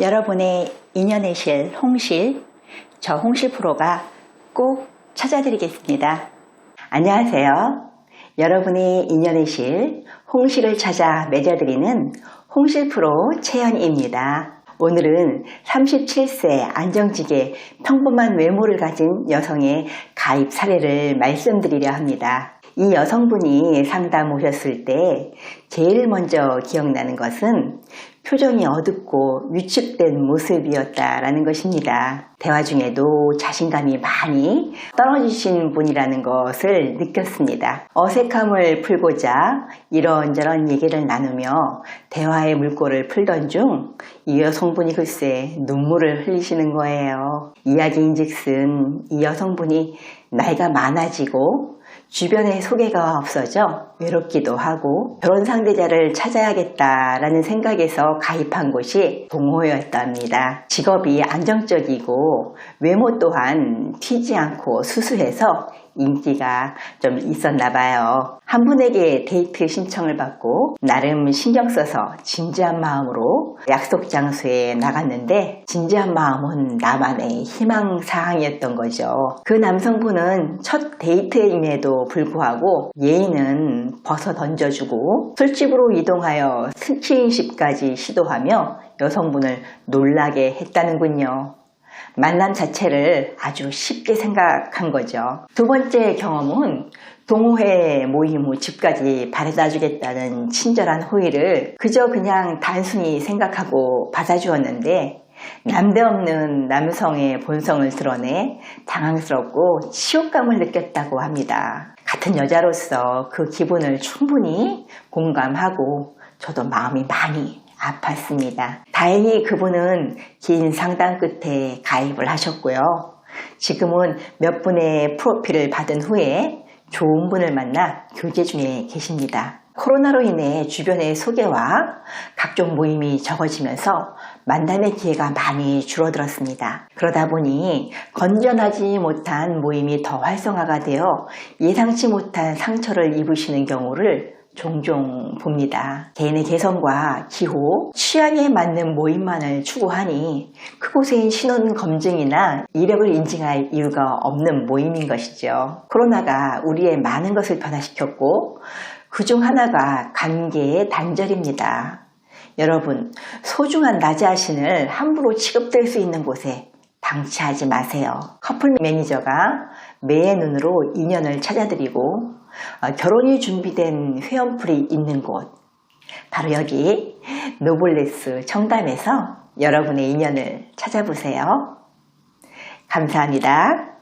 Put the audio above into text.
여러분의 인연의 실 홍실, 저 홍실 프로가 꼭 찾아드리겠습니다. 안녕하세요. 여러분의 인연의 실 홍실을 찾아 맺어드리는 홍실 프로 채연입니다. 오늘은 37세 안정직의 평범한 외모를 가진 여성의 가입 사례를 말씀드리려 합니다. 이 여성분이 상담 오셨을 때 제일 먼저 기억나는 것은 표정이 어둡고 위축된 모습이었다라는 것입니다. 대화 중에도 자신감이 많이 떨어지신 분이라는 것을 느꼈습니다. 어색함을 풀고자 이런저런 얘기를 나누며 대화의 물꼬를 풀던 중 이 여성분이 글쎄 눈물을 흘리시는 거예요. 이야기인즉슨 이 여성분이 나이가 많아지고 주변에 소개가 없어져 외롭기도 하고 결혼 상대자를 찾아야겠다라는 생각에서 가입한 곳이 동호회였답니다. 직업이 안정적이고 외모 또한 튀지 않고 수수해서 인기가 좀 있었나 봐요. 한 분에게 데이트 신청을 받고 나름 신경 써서 진지한 마음으로 약속 장소에 나갔는데 진지한 마음은 나만의 희망 사항이었던 거죠. 그 남성분은 첫 데이트임에도 불구하고 예의는 벗어 던져주고 술집으로 이동하여 스킨십까지 시도하며 여성분을 놀라게 했다는군요. 만남 자체를 아주 쉽게 생각한 거죠. 두 번째 경험은 동호회 모임 후 집까지 바래다 주겠다는 친절한 호의를 그저 그냥 단순히 생각하고 받아주었는데 남대없는 남성의 본성을 드러내 당황스럽고 치욕감을 느꼈다고 합니다. 같은 여자로서 그 기분을 충분히 공감하고 저도 마음이 많이 아팠습니다. 다행히 그분은 긴 상담 끝에 가입을 하셨고요. 지금은 몇 분의 프로필을 받은 후에 좋은 분을 만나 교제 중에 계십니다. 코로나로 인해 주변의 소개와 각종 모임이 적어지면서 만남의 기회가 많이 줄어들었습니다. 그러다 보니 건전하지 못한 모임이 더 활성화가 되어 예상치 못한 상처를 입으시는 경우를 종종 봅니다. 개인의 개성과 기호, 취향에 맞는 모임만을 추구하니 그곳에 신원 검증이나 이력을 인증할 이유가 없는 모임인 것이죠. 코로나가 우리의 많은 것을 변화시켰고 그 중 하나가 관계의 단절입니다. 여러분, 소중한 나 자신을 함부로 취급될 수 있는 곳에 방치하지 마세요. 커플 매니저가 매의 눈으로 인연을 찾아드리고 어, 결혼이 준비된 회원풀이 있는 곳 바로 여기 노블레스 청담에서 여러분의 인연을 찾아보세요. 감사합니다.